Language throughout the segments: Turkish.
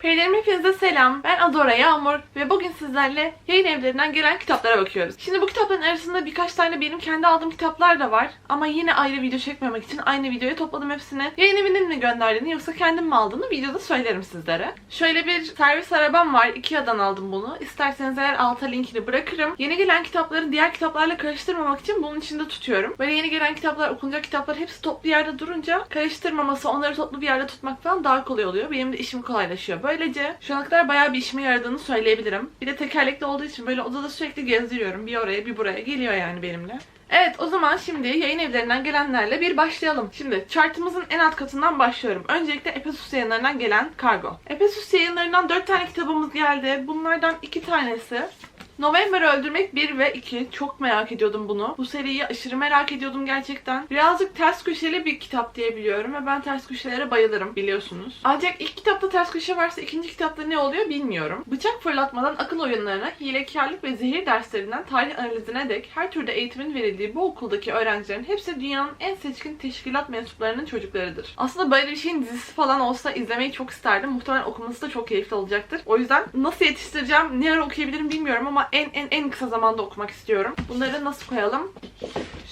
Perilerim hepinize selam. Ben Adora Yağmur ve bugün sizlerle yayın evlerinden gelen kitaplara bakıyoruz. Şimdi bu kitapların arasında birkaç tane benim kendi aldığım kitaplar da var. Ama yine ayrı video çekmemek için aynı videoya topladım hepsini. Yayın evinin mi gönderdiğini yoksa kendim mi aldığını videoda söylerim sizlere. Şöyle bir servis arabam var. Ikea'dan aldım bunu. İsterseniz eğer alta linkini bırakırım. Yeni gelen kitapları diğer kitaplarla karıştırmamak için bunun içinde tutuyorum. Böyle yeni gelen kitaplar, okunacak kitaplar hepsi toplu yerde durunca karıştırmaması, onları toplu bir yerde tutmak falan daha kolay oluyor. Benim de işim kolaylaşıyor. Böylece şu ana kadar bayağı bir işime yaradığını söyleyebilirim. Bir de tekerlekli olduğu için böyle odada sürekli gezdiriyorum. Bir oraya bir buraya geliyor yani benimle. Evet o zaman şimdi yayın evlerinden gelenlerle bir başlayalım. Şimdi chartımızın en alt katından başlıyorum. Öncelikle Epesus yayınlarından gelen kargo. Epesus yayınlarından 4 tane kitabımız geldi. Bunlardan 2 tanesi November'ı öldürmek 1 ve 2. Çok merak ediyordum bunu. Bu seriyi aşırı merak ediyordum gerçekten. Birazcık ters köşeli bir kitap diye biliyorum ve ben ters köşelere bayılırım biliyorsunuz. Ancak ilk kitapta ters köşe varsa ikinci kitapta ne oluyor bilmiyorum. Bıçak fırlatmadan akıl oyunlarına, hilekarlık ve zehir derslerinden tarih analizine dek her türde eğitimin verildiği bu okuldaki öğrencilerin hepsi dünyanın en seçkin teşkilat mensuplarının çocuklarıdır. Aslında böyle bir şeyin dizisi falan olsa izlemeyi çok isterdim. Muhtemelen okuması da çok keyifli olacaktır. O yüzden nasıl yetiştireceğim, ne ara okuyabilirim bilmiyorum ama en en en kısa zamanda okumak istiyorum. Bunları nasıl koyalım?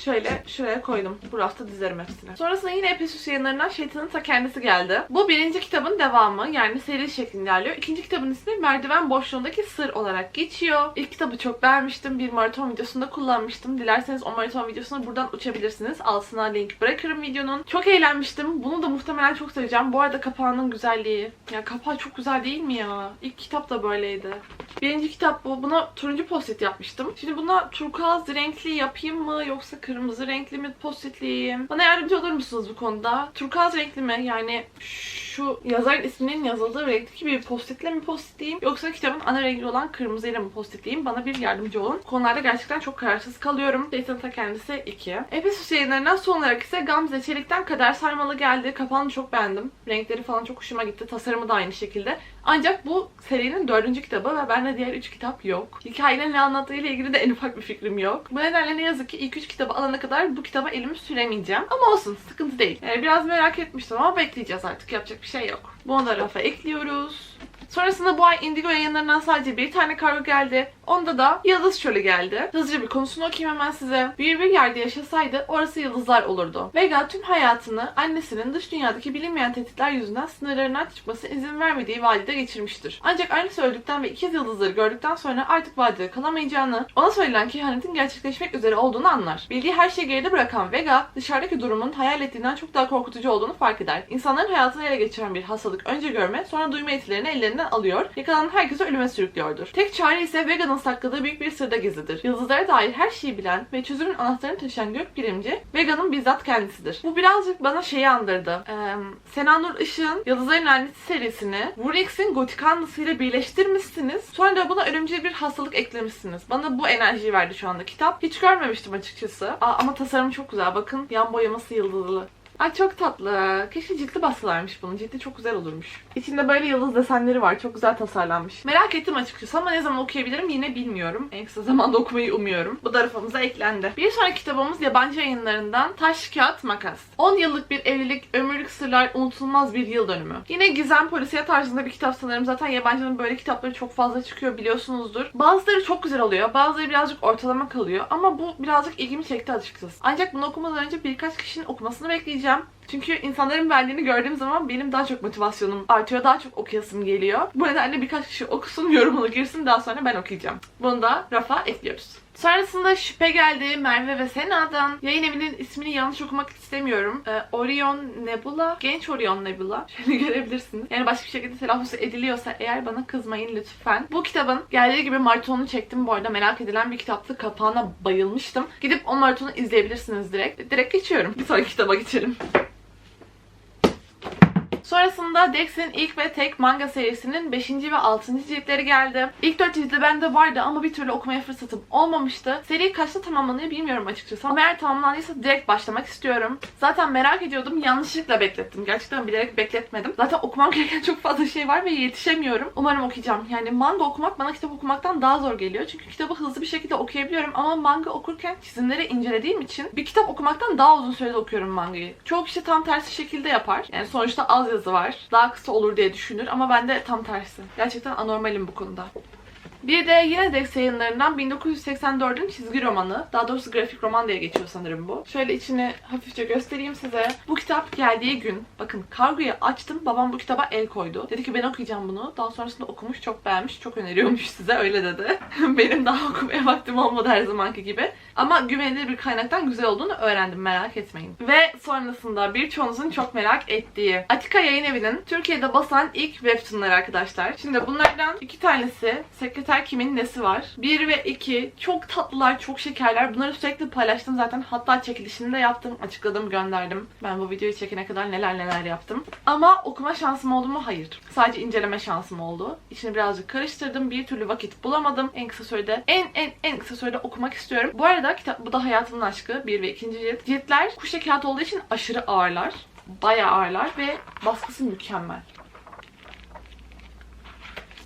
Şöyle şuraya koydum. Bu rafta dizerim hepsini. Sonrasında yine Epesus yayınlarından Şeytanın Ta Kendisi geldi. Bu birinci kitabın devamı yani seri şeklinde ilerliyor. İkinci kitabın ismi Merdiven Boşluğundaki Sır olarak geçiyor. İlk kitabı çok beğenmiştim. Bir maraton videosunda kullanmıştım. Dilerseniz o maraton videosunu buradan uçabilirsiniz. Altına link bırakırım videonun. Çok eğlenmiştim. Bunu da muhtemelen çok seveceğim. Bu arada kapağının güzelliği. Ya kapağı çok güzel değil mi ya? İlk kitap da böyleydi. Birinci kitap bu. Buna turuncu post-it yapmıştım. Şimdi buna turkuaz renkli yapayım mı yoksa kırmızı renkli mi post-itleyeyim? Bana yardımcı olur musunuz bu konuda? Turkuaz renkli mi? Yani şu yazarın isminin yazıldığı renkteki bir post-itle mi post-itleyeyim yoksa kitabın ana rengi olan kırmızıyla mı post-itleyeyim? Bana bir yardımcı olun. Konularda gerçekten çok kararsız kalıyorum. Jason'ın ta kendisi 2. Efesus yayınlarından son olarak ise Gamze Çelik'ten Kader Sarmalı geldi. Kapağını çok beğendim. Renkleri falan çok hoşuma gitti. Tasarımı da aynı şekilde. Ancak bu serinin dördüncü kitabı ve bende diğer üç kitap yok. Hikayenin ne anlattığıyla ilgili de en ufak bir fikrim yok. Bu nedenle ne yazık ki ilk üç kitabı alana kadar bu kitaba elimi süremeyeceğim. Ama olsun sıkıntı değil. Yani biraz merak etmiştim ama bekleyeceğiz artık. Yapacak bir şey yok. Bunu da rafa ekliyoruz. Sonrasında bu ay Indigo yayınlarından sadece bir tane kargo geldi. Onda da Yıldız Çölü geldi. Hızlıca bir konusunu okuyayım hemen size. Büyür bir yerde yaşasaydı orası yıldızlar olurdu. Vega tüm hayatını annesinin dış dünyadaki bilinmeyen tehditler yüzünden sınırlarından çıkması izin vermediği vadide geçirmiştir. Ancak annesi öldükten ve ikiz yıldızları gördükten sonra artık vadide kalamayacağını, ona söylenen kehanetin gerçekleşmek üzere olduğunu anlar. Bildiği her şeyi geride bırakan Vega, dışarıdaki durumun hayal ettiğinden çok daha korkutucu olduğunu fark eder. İnsanların hayatını ele geçiren bir hastalık önce görme, sonra duyma yetilerini ellerinden alıyor, yakalanan herkesi ölüme sürüklüyordur. Tek çare ise Vega'nın sakladığı büyük bir sırda gizlidir. Yıldızlara dair her şeyi bilen ve çözümün anahtarını taşıyan gök bilimci Vega'nın bizzat kendisidir. Bu birazcık bana şeyi andırdı. Ee, Sena Nur Işık'ın Yıldızların Laneti serisini Vurix'in gotik anlısıyla birleştirmişsiniz. Sonra da buna ölümcül bir hastalık eklemişsiniz. Bana bu enerjiyi verdi şu anda kitap. Hiç görmemiştim açıkçası. Aa, ama tasarım çok güzel. Bakın yan boyaması yıldızlı. Ay çok tatlı. Keşke ciltli bassalarmış bunu. Cildi çok güzel olurmuş. İçinde böyle yıldız desenleri var. Çok güzel tasarlanmış. Merak ettim açıkçası ama ne zaman okuyabilirim yine bilmiyorum. En kısa zamanda okumayı umuyorum. Bu da rafımıza eklendi. Bir sonraki kitabımız yabancı yayınlarından Taş, Kağıt, Makas. 10 yıllık bir evlilik, ömürlük sırlar, unutulmaz bir yıl dönümü. Yine gizem polisiye tarzında bir kitap sanırım. Zaten yabancının böyle kitapları çok fazla çıkıyor biliyorsunuzdur. Bazıları çok güzel oluyor. Bazıları birazcık ortalama kalıyor. Ama bu birazcık ilgimi çekti açıkçası. Ancak bunu okumadan önce birkaç kişinin okumasını bekleyeceğim. yapacağım. Çünkü insanların beğendiğini gördüğüm zaman benim daha çok motivasyonum artıyor. Daha çok okuyasım geliyor. Bu nedenle birkaç kişi okusun, yorumunu girsin. Daha sonra ben okuyacağım. Bunu da rafa ekliyoruz. Sonrasında şüphe geldi Merve ve Sena'dan. Yayın evinin ismini yanlış okumak istemiyorum. Ee, Orion Nebula. Genç Orion Nebula. Şöyle görebilirsiniz. Yani başka bir şekilde telaffuz ediliyorsa eğer bana kızmayın lütfen. Bu kitabın geldiği gibi maratonunu çektim. Bu arada merak edilen bir kitaptı. Kapağına bayılmıştım. Gidip o maratonu izleyebilirsiniz direkt. Direkt geçiyorum. Bir sonraki kitaba geçelim. Sonrasında Dex'in ilk ve tek manga serisinin 5. ve 6. ciltleri geldi. İlk 4 cildi bende vardı ama bir türlü okumaya fırsatım olmamıştı. Seri kaçta tamamlanıyor bilmiyorum açıkçası. Ama eğer tamamlandıysa direkt başlamak istiyorum. Zaten merak ediyordum. Yanlışlıkla beklettim. Gerçekten bilerek bekletmedim. Zaten okumam gereken çok fazla şey var ve yetişemiyorum. Umarım okuyacağım. Yani manga okumak bana kitap okumaktan daha zor geliyor. Çünkü kitabı hızlı bir şekilde okuyabiliyorum ama manga okurken çizimleri incelediğim için bir kitap okumaktan daha uzun sürede okuyorum mangayı. Çoğu kişi tam tersi şekilde yapar. Yani sonuçta az tarzı var. Daha kısa olur diye düşünür ama ben de tam tersi. Gerçekten anormalim bu konuda. Bir de yine Dex yayınlarından 1984'ün çizgi romanı. Daha doğrusu grafik roman diye geçiyor sanırım bu. Şöyle içini hafifçe göstereyim size. Bu kitap geldiği gün, bakın kargoyu açtım. Babam bu kitaba el koydu. Dedi ki ben okuyacağım bunu. Daha sonrasında okumuş, çok beğenmiş, çok öneriyormuş size. Öyle dedi. Benim daha okumaya vaktim olmadı her zamanki gibi. Ama güvenilir bir kaynaktan güzel olduğunu öğrendim merak etmeyin. Ve sonrasında birçoğunuzun çok merak ettiği Atika Yayın Evi'nin Türkiye'de basan ilk webtoonları arkadaşlar. Şimdi bunlardan iki tanesi Sekreter Kimin Nesi var. Bir ve iki çok tatlılar, çok şekerler. Bunları sürekli paylaştım zaten. Hatta çekilişini de yaptım, açıkladım, gönderdim. Ben bu videoyu çekene kadar neler neler yaptım. Ama okuma şansım oldu mu? Hayır. Sadece inceleme şansım oldu. İçini birazcık karıştırdım. Bir türlü vakit bulamadım. En kısa sürede, en en en kısa sürede okumak istiyorum. Bu arada kitap bu da Hayatımın Aşkı 1 ve 2. cilt. Ciltler kuşa kağıt olduğu için aşırı ağırlar. Bayağı ağırlar ve baskısı mükemmel.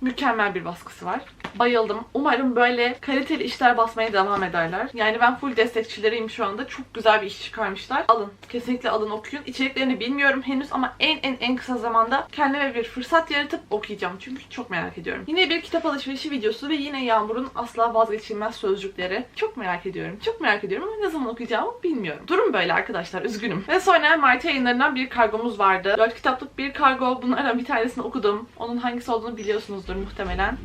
Mükemmel bir baskısı var. Bayıldım. Umarım böyle kaliteli işler basmaya devam ederler. Yani ben full destekçileriyim şu anda. Çok güzel bir iş çıkarmışlar. Alın. Kesinlikle alın okuyun. İçeriklerini bilmiyorum henüz ama en en en kısa zamanda kendime bir fırsat yaratıp okuyacağım. Çünkü çok merak ediyorum. Yine bir kitap alışverişi videosu ve yine Yağmur'un asla vazgeçilmez sözcükleri. Çok merak ediyorum. Çok merak ediyorum ama ne zaman okuyacağımı bilmiyorum. Durum böyle arkadaşlar. Üzgünüm. Ve sonra Mart yayınlarından bir kargomuz vardı. 4 kitaplık bir kargo. Bunlardan bir tanesini okudum. Onun hangisi olduğunu biliyorsunuzdur muhtemelen.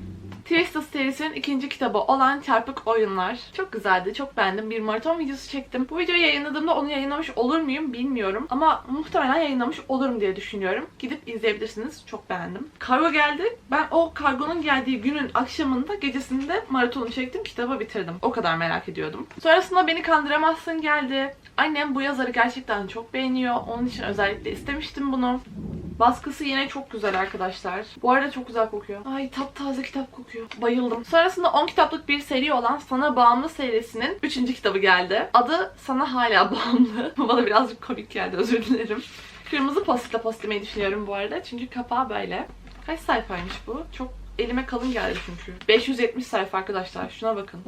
Twisted serisinin ikinci kitabı olan Çarpık Oyunlar. Çok güzeldi, çok beğendim. Bir maraton videosu çektim. Bu videoyu yayınladığımda onu yayınlamış olur muyum bilmiyorum. Ama muhtemelen yayınlamış olurum diye düşünüyorum. Gidip izleyebilirsiniz. Çok beğendim. Kargo geldi. Ben o kargonun geldiği günün akşamında, gecesinde maratonu çektim. Kitabı bitirdim. O kadar merak ediyordum. Sonrasında Beni Kandıramazsın geldi. Annem bu yazarı gerçekten çok beğeniyor. Onun için özellikle istemiştim bunu. Baskısı yine çok güzel arkadaşlar. Bu arada çok güzel kokuyor. Ay taptaze kitap kokuyor. Bayıldım. Sonrasında 10 kitaplık bir seri olan Sana Bağımlı serisinin 3. kitabı geldi. Adı Sana Hala Bağımlı. Bu bana birazcık komik geldi özür dilerim. Kırmızı postitle postlemeyi düşünüyorum bu arada. Çünkü kapağı böyle. Kaç sayfaymış bu? Çok elime kalın geldi çünkü. 570 sayfa arkadaşlar. Şuna bakın.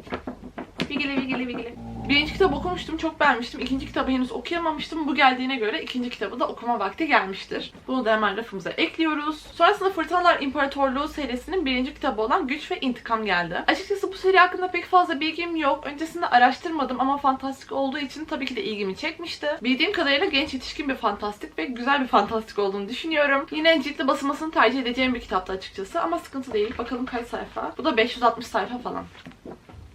Vigili vigili vigili. Birinci kitabı okumuştum, çok beğenmiştim. İkinci kitabı henüz okuyamamıştım. Bu geldiğine göre ikinci kitabı da okuma vakti gelmiştir. Bunu da hemen rafımıza ekliyoruz. Sonrasında Fırtınalar İmparatorluğu serisinin birinci kitabı olan Güç ve İntikam geldi. Açıkçası bu seri hakkında pek fazla bilgim yok. Öncesinde araştırmadım ama fantastik olduğu için tabii ki de ilgimi çekmişti. Bildiğim kadarıyla genç yetişkin bir fantastik ve güzel bir fantastik olduğunu düşünüyorum. Yine ciltli basılmasını tercih edeceğim bir kitaptı açıkçası ama sıkıntı değil. Bakalım kaç sayfa. Bu da 560 sayfa falan.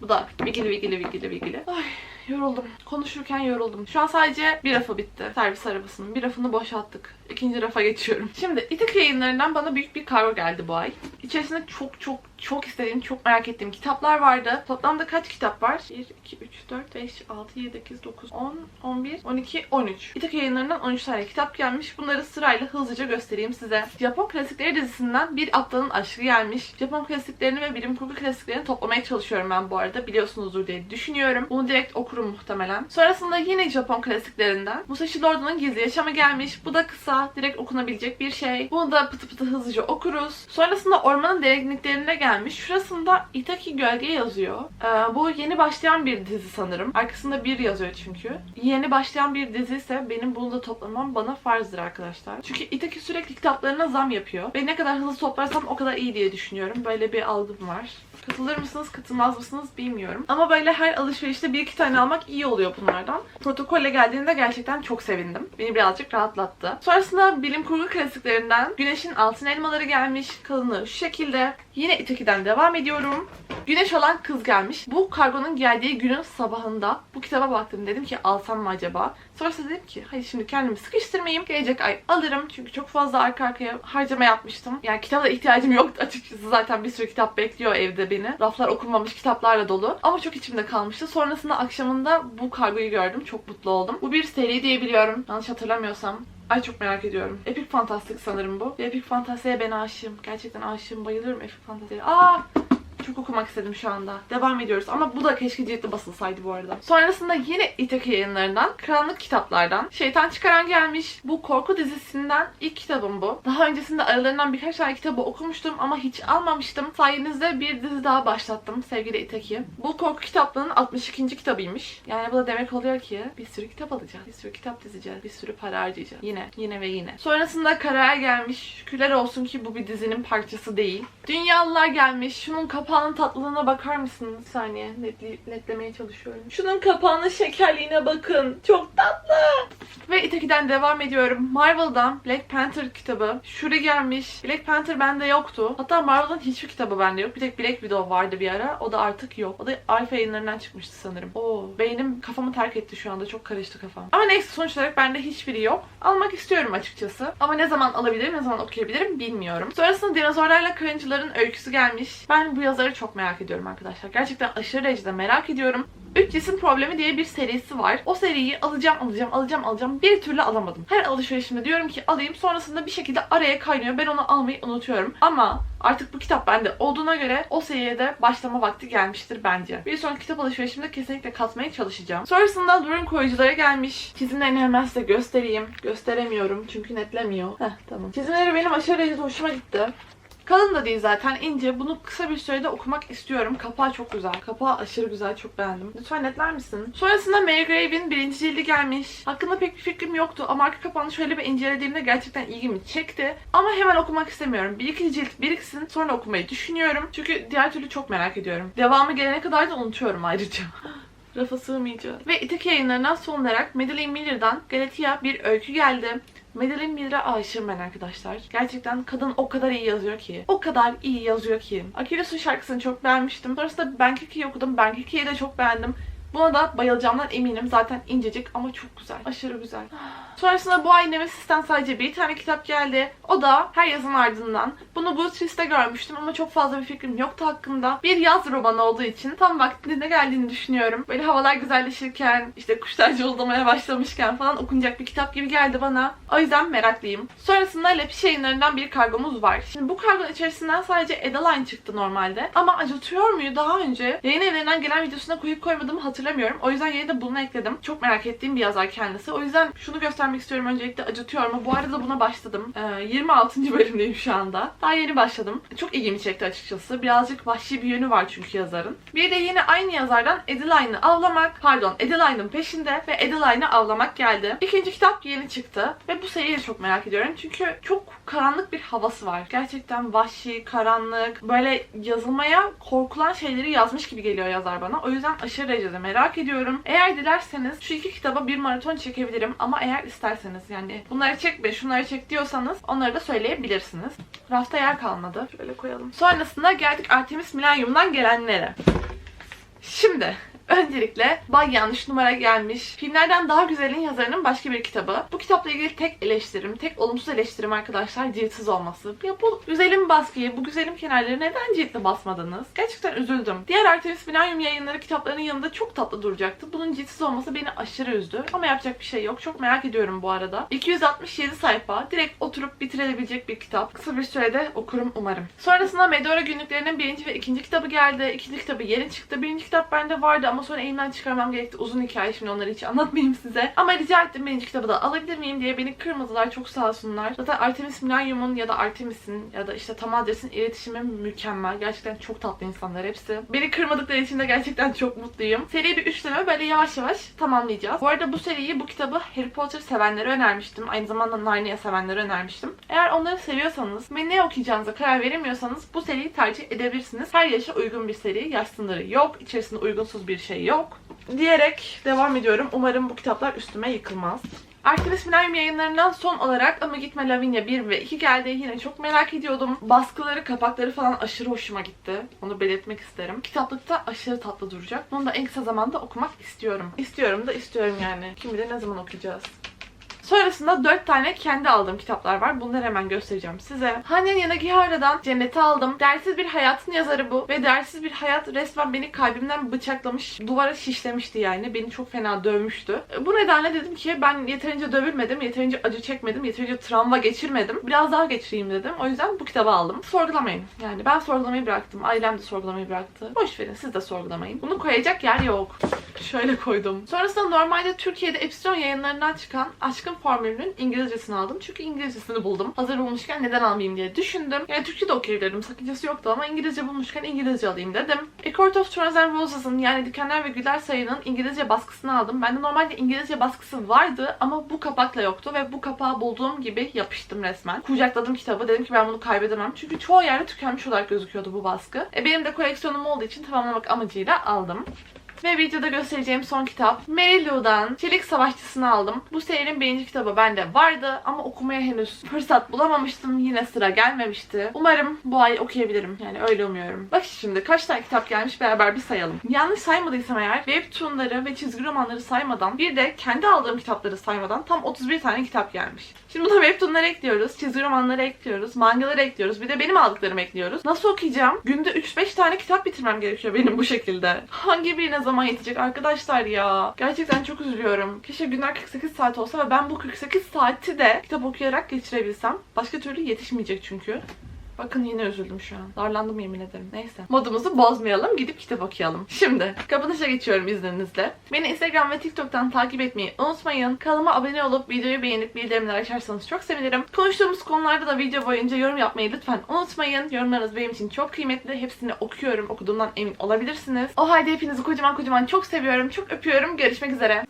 Bu da vigili vigili vigili vigili. Ay yoruldum. Konuşurken yoruldum. Şu an sadece bir rafı bitti. Servis arabasının. Bir rafını boşalttık. İkinci rafa geçiyorum. Şimdi İtik yayınlarından bana büyük bir kargo geldi bu ay. İçerisinde çok çok çok istediğim, çok merak ettiğim kitaplar vardı. Toplamda kaç kitap var? 1, 2, 3, 4, 5, 6, 7, 8, 9, 10, 11, 12, 13. İtik yayınlarından 13 tane kitap gelmiş. Bunları sırayla hızlıca göstereyim size. Japon klasikleri dizisinden bir aptalın aşkı gelmiş. Japon klasiklerini ve bilim kurgu klasiklerini toplamaya çalışıyorum ben bu arada. Biliyorsunuzdur diye düşünüyorum. Bunu direkt okurum muhtemelen. Sonrasında yine Japon klasiklerinden Musashi Lordo'nun Gizli Yaşamı gelmiş. Bu da kısa, direkt okunabilecek bir şey. Bunu da pıtı pıtı hızlıca okuruz. Sonrasında Ormanın Derinliklerine gelmiş. Şurasında Itaki Gölge yazıyor. Ee, bu yeni başlayan bir dizi sanırım. Arkasında bir yazıyor çünkü. Yeni başlayan bir dizi ise benim bunu da toplamam bana farzdır arkadaşlar. Çünkü Itaki sürekli kitaplarına zam yapıyor. Ve ne kadar hızlı toplarsam o kadar iyi diye düşünüyorum. Böyle bir algım var. Katılır mısınız, katılmaz mısınız bilmiyorum. Ama böyle her alışverişte bir iki tane almak iyi oluyor bunlardan. Protokolle geldiğinde gerçekten çok sevindim. Beni birazcık rahatlattı. Sonrasında bilim kurgu klasiklerinden Güneşin Altın Elmaları gelmiş. Kalınlığı şu şekilde. Yine Itaki'den devam ediyorum. Güneş olan kız gelmiş. Bu kargonun geldiği günün sabahında bu kitaba baktım. Dedim ki alsam mı acaba? Sonrasında dedim ki hayır şimdi kendimi sıkıştırmayayım. Gelecek ay alırım. Çünkü çok fazla arka arkaya harcama yapmıştım. Yani kitaba ihtiyacım yoktu açıkçası. Zaten bir sürü kitap bekliyor evde beni. Raflar okunmamış kitaplarla dolu. Ama çok içimde kalmıştı. Sonrasında akşamında bu kargoyu gördüm. Çok mutlu oldum. Bu bir seri diyebiliyorum. Yanlış hatırlamıyorsam. Ay çok merak ediyorum. Epic Fantastik sanırım bu. Ve Epic Fantasy'ye ben aşığım. Gerçekten aşığım. Bayılıyorum Epic Fantasy'ye. Aa! Çok okumak istedim şu anda. Devam ediyoruz ama bu da keşke ciltli basılsaydı bu arada. Sonrasında yine İtaki yayınlarından, karanlık kitaplardan Şeytan Çıkaran gelmiş. Bu korku dizisinden ilk kitabım bu. Daha öncesinde aralarından birkaç tane kitabı okumuştum ama hiç almamıştım. Sayenizde bir dizi daha başlattım sevgili İtaki. Bu korku kitaplığının 62. kitabıymış. Yani bu da demek oluyor ki bir sürü kitap alacağız. Bir sürü kitap dizeceğiz. Bir sürü para harcayacağız. Yine, yine ve yine. Sonrasında Karaya gelmiş. Şükürler olsun ki bu bir dizinin parçası değil. Dünyalılar gelmiş. Şunun kapağının tatlılığına bakar mısınız? Bir saniye netli, netlemeye çalışıyorum. Şunun kapağının şekerliğine bakın. Çok tatlı. Ve İteki'den devam ediyorum. Marvel'dan Black Panther kitabı. Şuraya gelmiş. Black Panther bende yoktu. Hatta Marvel'dan hiçbir kitabı bende yok. Bir tek Black Widow vardı bir ara. O da artık yok. O da Alpha yayınlarından çıkmıştı sanırım. Oo, beynim kafamı terk etti şu anda. Çok karıştı kafam. Ama neyse sonuç olarak bende hiçbiri yok. Almak istiyorum açıkçası. Ama ne zaman alabilirim, ne zaman okuyabilirim bilmiyorum. Sonrasında dinozorlarla karıncaların öyküsü gelmiş. Ben bu yazarı çok merak ediyorum arkadaşlar. Gerçekten aşırı derecede merak ediyorum. Üç Cisim Problemi diye bir serisi var. O seriyi alacağım, alacağım, alacağım, alacağım. Bir türlü alamadım. Her alışverişimde diyorum ki alayım. Sonrasında bir şekilde araya kaynıyor. Ben onu almayı unutuyorum. Ama artık bu kitap bende olduğuna göre o seriye de başlama vakti gelmiştir bence. Bir sonraki kitap alışverişimde kesinlikle katmaya çalışacağım. Sonrasında Durun Koyuculara gelmiş. Çizimlerini hemen size göstereyim. Gösteremiyorum çünkü netlemiyor. Heh tamam. Çizimleri benim aşırı derecede hoşuma gitti. Kalın da değil zaten ince. Bunu kısa bir sürede okumak istiyorum. Kapağı çok güzel. Kapağı aşırı güzel. Çok beğendim. Lütfen netler misin? Sonrasında Mary Grave'in birinci cildi gelmiş. Hakkında pek bir fikrim yoktu ama arka kapağını şöyle bir incelediğimde gerçekten ilgimi çekti. Ama hemen okumak istemiyorum. Bir iki cilt biriksin sonra okumayı düşünüyorum. Çünkü diğer türlü çok merak ediyorum. Devamı gelene kadar da unutuyorum ayrıca. Rafa sığmayacağız. Ve İtaki yayınlarından son olarak Madeline Miller'dan Galatia bir öykü geldi. Madeline Miller'a aşığım ben arkadaşlar. Gerçekten kadın o kadar iyi yazıyor ki. O kadar iyi yazıyor ki. Akirasu şarkısını çok beğenmiştim. Sonrasında Benkiki'yi okudum. Benkiki'yi de çok beğendim. Buna da bayılacağımdan eminim. Zaten incecik ama çok güzel. Aşırı güzel. Sonrasında bu ay Nemesis'ten sadece bir tane kitap geldi. O da Her Yazın Ardından. Bunu Goodreads'te görmüştüm ama çok fazla bir fikrim yoktu hakkında. Bir yaz romanı olduğu için tam vaktinde geldiğini düşünüyorum. Böyle havalar güzelleşirken, işte kuşlar cıvıldamaya başlamışken falan okunacak bir kitap gibi geldi bana. O yüzden meraklıyım. Sonrasında Lepiş yayınlarından bir kargomuz var. Şimdi bu kargonun içerisinden sadece Edaline çıktı normalde. Ama acıtıyor muyu daha önce yayın evlerinden gelen videosuna koyup koymadığımı hatırlamıyorum. O yüzden yine de bunu ekledim. Çok merak ettiğim bir yazar kendisi. O yüzden şunu göstermek istiyorum öncelikle acıtıyor mu? Bu arada buna başladım. Ee, 26. bölümdeyim şu anda. Daha yeni başladım. Çok ilgimi çekti açıkçası. Birazcık vahşi bir yönü var çünkü yazarın. Bir de yine aynı yazardan Adeline'ı avlamak, pardon Adeline'ın peşinde ve Adeline'ı avlamak geldi. İkinci kitap yeni çıktı ve bu seriyi çok merak ediyorum. Çünkü çok karanlık bir havası var. Gerçekten vahşi, karanlık, böyle yazılmaya korkulan şeyleri yazmış gibi geliyor yazar bana. O yüzden aşırı derecede merak ediyorum. Eğer dilerseniz şu iki kitaba bir maraton çekebilirim ama eğer isterseniz yani bunları çek be şunları çek diyorsanız onları da söyleyebilirsiniz. Rafta yer kalmadı. Şöyle koyalım. Sonrasında geldik Artemis Millennium'dan gelenlere. Şimdi Öncelikle Bay Yanlış Numara gelmiş. Filmlerden Daha Güzel'in yazarının başka bir kitabı. Bu kitapla ilgili tek eleştirim, tek olumsuz eleştirim arkadaşlar ciltsiz olması. Ya bu güzelim baskıyı, bu güzelim kenarları neden ciltle basmadınız? Gerçekten üzüldüm. Diğer Artemis Millennium yayınları kitaplarının yanında çok tatlı duracaktı. Bunun ciltsiz olması beni aşırı üzdü. Ama yapacak bir şey yok. Çok merak ediyorum bu arada. 267 sayfa. Direkt oturup bitirebilecek bir kitap. Kısa bir sürede okurum umarım. Sonrasında Medora günlüklerinin birinci ve ikinci kitabı geldi. İkinci kitabı yeni çıktı. Birinci kitap bende vardı ama sonra elimden çıkarmam gerekti. Uzun hikaye şimdi onları hiç anlatmayayım size. Ama rica ettim birinci kitabı da alabilir miyim diye beni kırmadılar. Çok sağ olsunlar. Zaten Artemis Millennium'un ya da Artemis'in ya da işte Tam Adres'in iletişimi mükemmel. Gerçekten çok tatlı insanlar hepsi. Beni kırmadıkları için de gerçekten çok mutluyum. Seri bir üçleme böyle yavaş yavaş tamamlayacağız. Bu arada bu seriyi, bu kitabı Harry Potter sevenlere önermiştim. Aynı zamanda Narnia sevenlere önermiştim. Eğer onları seviyorsanız ve ne okuyacağınıza karar veremiyorsanız bu seriyi tercih edebilirsiniz. Her yaşa uygun bir seri. Yaş sınırı yok. İçerisinde uygunsuz bir şey yok. Diyerek devam ediyorum. Umarım bu kitaplar üstüme yıkılmaz. Artemis Millennium yayınlarından son olarak Ama Gitme Lavinia 1 ve 2 geldi. Yine çok merak ediyordum. Baskıları, kapakları falan aşırı hoşuma gitti. Onu belirtmek isterim. Kitaplıkta aşırı tatlı duracak. Bunu da en kısa zamanda okumak istiyorum. İstiyorum da istiyorum yani. Kim bilir ne zaman okuyacağız. Sonrasında 4 tane kendi aldığım kitaplar var. Bunları hemen göstereceğim size. Hanen Yanagihara'dan Cennet'i aldım. Dersiz bir hayatın yazarı bu. Ve dersiz bir hayat resmen beni kalbimden bıçaklamış, duvara şişlemişti yani. Beni çok fena dövmüştü. Bu nedenle dedim ki ben yeterince dövülmedim, yeterince acı çekmedim, yeterince travma geçirmedim. Biraz daha geçireyim dedim. O yüzden bu kitabı aldım. Sorgulamayın. Yani ben sorgulamayı bıraktım. Ailem de sorgulamayı bıraktı. Boş verin siz de sorgulamayın. Bunu koyacak yer yok. Şöyle koydum. Sonrasında normalde Türkiye'de Epsilon yayınlarından çıkan Aşkın Formülü'nün İngilizcesini aldım. Çünkü İngilizcesini buldum. Hazır bulmuşken neden almayayım diye düşündüm. Yani Türkçe de okuyabilirdim. Sakıncası yoktu ama İngilizce bulmuşken İngilizce alayım dedim. A Court of Thorns and Roses'ın yani Dikenler ve Güller sayının İngilizce baskısını aldım. Bende normalde İngilizce baskısı vardı ama bu kapakla yoktu ve bu kapağı bulduğum gibi yapıştım resmen. Kucakladım kitabı. Dedim ki ben bunu kaybedemem. Çünkü çoğu yerde tükenmiş olarak gözüküyordu bu baskı. E benim de koleksiyonum olduğu için tamamlamak amacıyla aldım. Ve videoda göstereceğim son kitap Mary Lou'dan Çelik Savaşçısını aldım. Bu serinin birinci kitabı bende vardı ama okumaya henüz fırsat bulamamıştım. Yine sıra gelmemişti. Umarım bu ay okuyabilirim. Yani öyle umuyorum. Bak şimdi kaç tane kitap gelmiş beraber bir sayalım. Yanlış saymadıysam eğer webtoonları ve çizgi romanları saymadan bir de kendi aldığım kitapları saymadan tam 31 tane kitap gelmiş. Şimdi buna webtoonları ekliyoruz, çizgi romanları ekliyoruz, mangaları ekliyoruz, bir de benim aldıklarımı ekliyoruz. Nasıl okuyacağım? Günde 3-5 tane kitap bitirmem gerekiyor benim bu şekilde. Hangi birine zaman yetecek arkadaşlar ya? Gerçekten çok üzülüyorum. Keşke günler 48 saat olsa ve ben bu 48 saati de kitap okuyarak geçirebilsem. Başka türlü yetişmeyecek çünkü. Bakın yine üzüldüm şu an. Darlandım yemin ederim. Neyse. Modumuzu bozmayalım. Gidip kitap okuyalım. Şimdi kapanışa geçiyorum izninizle. Beni Instagram ve TikTok'tan takip etmeyi unutmayın. Kanalıma abone olup videoyu beğenip bildirimleri açarsanız çok sevinirim. Konuştuğumuz konularda da video boyunca yorum yapmayı lütfen unutmayın. Yorumlarınız benim için çok kıymetli. Hepsini okuyorum. Okuduğumdan emin olabilirsiniz. O halde hepinizi kocaman kocaman çok seviyorum. Çok öpüyorum. Görüşmek üzere.